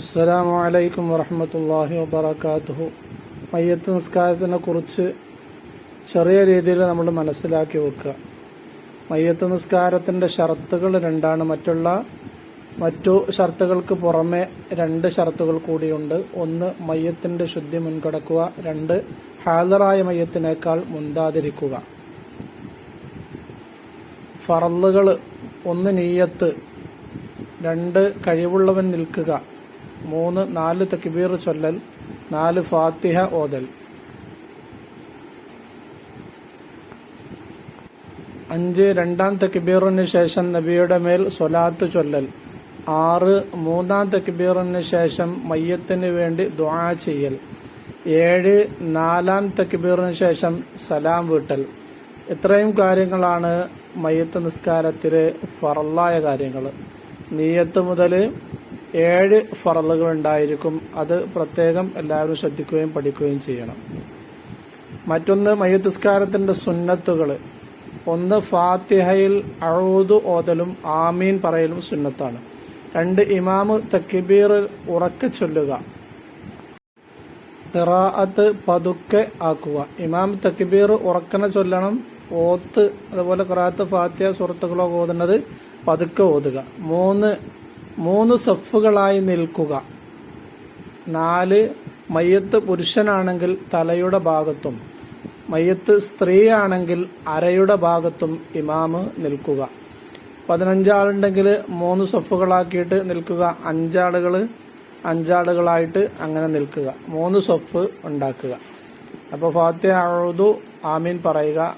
അസ്സലാമു അലൈക്കും വറഹമത്തല്ലാഹി വബർക്കാത്തുഹു മയ്യത്ത് നിസ്കാരത്തിനെ കുറിച്ച് ചെറിയ രീതിയിൽ നമ്മൾ മനസ്സിലാക്കി വെക്കുക. മയ്യത്ത് നിസ്കാരത്തിന്റെ ഷർത്തുകൾ രണ്ടാണ്. മറ്റുള്ള മറ്റു ഷർത്തുകൾക്ക് പുറമെ രണ്ട് ഷർത്തുകൾ കൂടിയുണ്ട്. ഒന്ന് മയ്യത്തിന്റെ ശുദ്ധി മുൻകടക്കുക. രണ്ട് ഹാദറായ മയ്യത്തിനേക്കാൾ മുന്താതിരിക്കുക. ഫറലുകൾ ഒന്ന് നീയത്ത് രണ്ട് കഴിവുള്ളവൻ നിൽക്കുക. മൂന്ന് നാല് തക്ബീർ ചൊല്ലൽ നാല് ഫാത്തിഹ ഓതൽ. അഞ്ച് രണ്ടാം തക്ബീറിന് ശേഷം നബിയുടെ മേൽ സ്വലാത്ത് ചൊല്ലൽ. ആറ് മൂന്നാം തക്ബീറിന് ശേഷം മയ്യത്തിന് വേണ്ടി ദ്വാ ചെയ്യൽ. ഏഴ് നാലാം തക്ബീറിന് ശേഷം സലാം വീട്ടൽ. ഇത്രയും കാര്യങ്ങളാണ് മയ്യത്ത് നിസ്കാരത്തിലെ ഫറല്ലായ കാര്യങ്ങൾ നീയത്ത് മുതൽ ഏഴ് ഫറലുകൾ ഉണ്ടായിരിക്കും അത് പ്രത്യേകം എല്ലാവരും ശ്രദ്ധിക്കുകയും പഠിക്കുകയും ചെയ്യണം. മറ്റൊന്ന് മയ്യത്തിസ്കാരത്തിന്റെ സുന്നത്തുകൾ ഒന്ന് ഫാത്തിഹയിൽ അഴുതു ഓതലും ആമീൻ പറയലും സുന്നത്താണ്. രണ്ട് ഇമാമ് തക്കിബീർ ഉറക്കെ ചൊല്ലുക. ഖിറാഅത്ത് പതുക്കെ ആക്കുക. ഇമാം തക്കിബീർ ഉറക്കനെ ചൊല്ലണം. ഓത്ത് അതുപോലെ ഖിറാഅത്ത് ഫാത്തിയ സുഹൃത്തുക്കളോ ഓതുന്നത് പതുക്കെ ഓതുക. മൂന്ന് മൂന്ന് സഫുകളായി നിൽക്കുക. നാല് മയ്യത്ത് പുരുഷനാണെങ്കിൽ തലയുടെ ഭാഗത്തും മയ്യത്ത് സ്ത്രീയാണെങ്കിൽ അരയുടെ ഭാഗത്തും ഇമാമ് നിൽക്കുക. പതിനഞ്ചാളുണ്ടെങ്കിൽ മൂന്ന് സഫുകളാക്കിയിട്ട് നിൽക്കുക അഞ്ചാളുകൾ അഞ്ചാളുകളായിട്ട് അങ്ങനെ നിൽക്കുക. മൂന്ന് സഫ് ഉണ്ടാക്കുക. അപ്പോൾ ഫാത്തിഹ അഴുതു ആമീൻ പറയുക.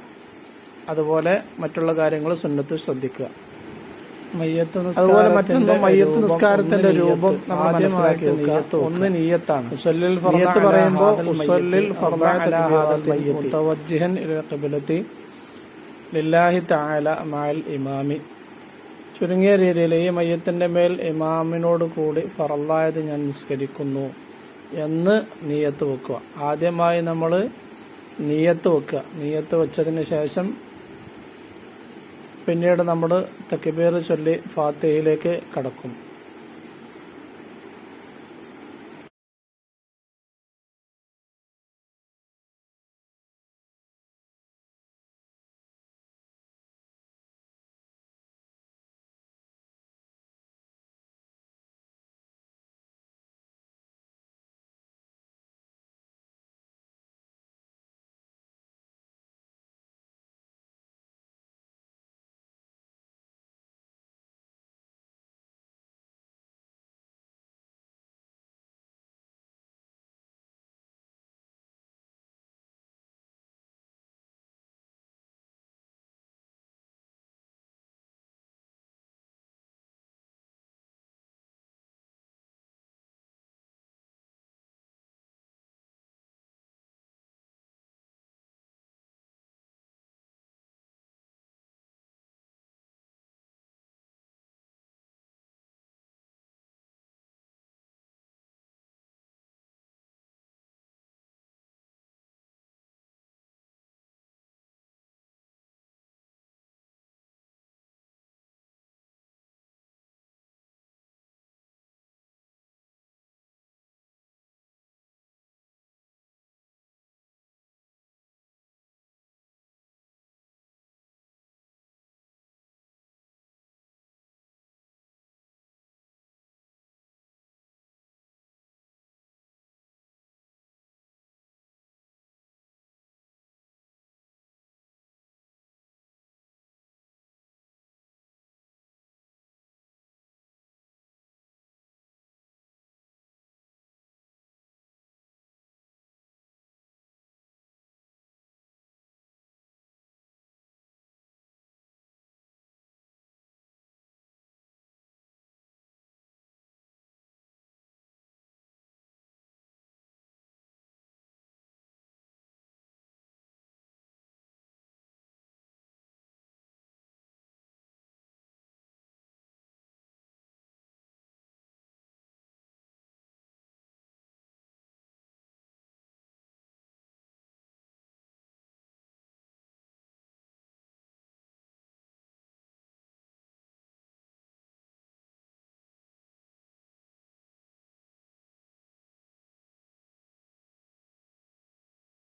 അതുപോലെ മറ്റുള്ള കാര്യങ്ങൾ സുന്നത്ത് ശ്രദ്ധിക്കുക. അതുപോലെ മറ്റൊന്ന് മയ്യത്ത് നിസ്കാരത്തിന്റെ രൂപം നമ്മൾ മനസ്സിലാക്കി വെക്കുക ഒന്ന് നീയത്താണ് നീയത്ത് പറയുമ്പോൾ മുത്തവജ്ജിഹൻ ഖിബ്ലത്തി. ലില്ലാഹി തആല മഅൽ ഇമാമി. ചുരുങ്ങിയ രീതിയിൽ ഈ മയ്യത്തിന്റെ മേൽ ഇമാമിനോട് കൂടി ഫറല്ലായത് ഞാൻ നിസ്കരിക്കുന്നു എന്ന് നീയത്ത് വെക്കുക. ആദ്യമായി നമ്മൾ നീയത്ത് വെക്കുക. നീയത്ത് വെച്ചതിന് ശേഷം പിന്നീട് നമ്മൾ തക്കിബീർ ചൊല്ലി ഫാത്തിഹയിലേക്ക് കടക്കും.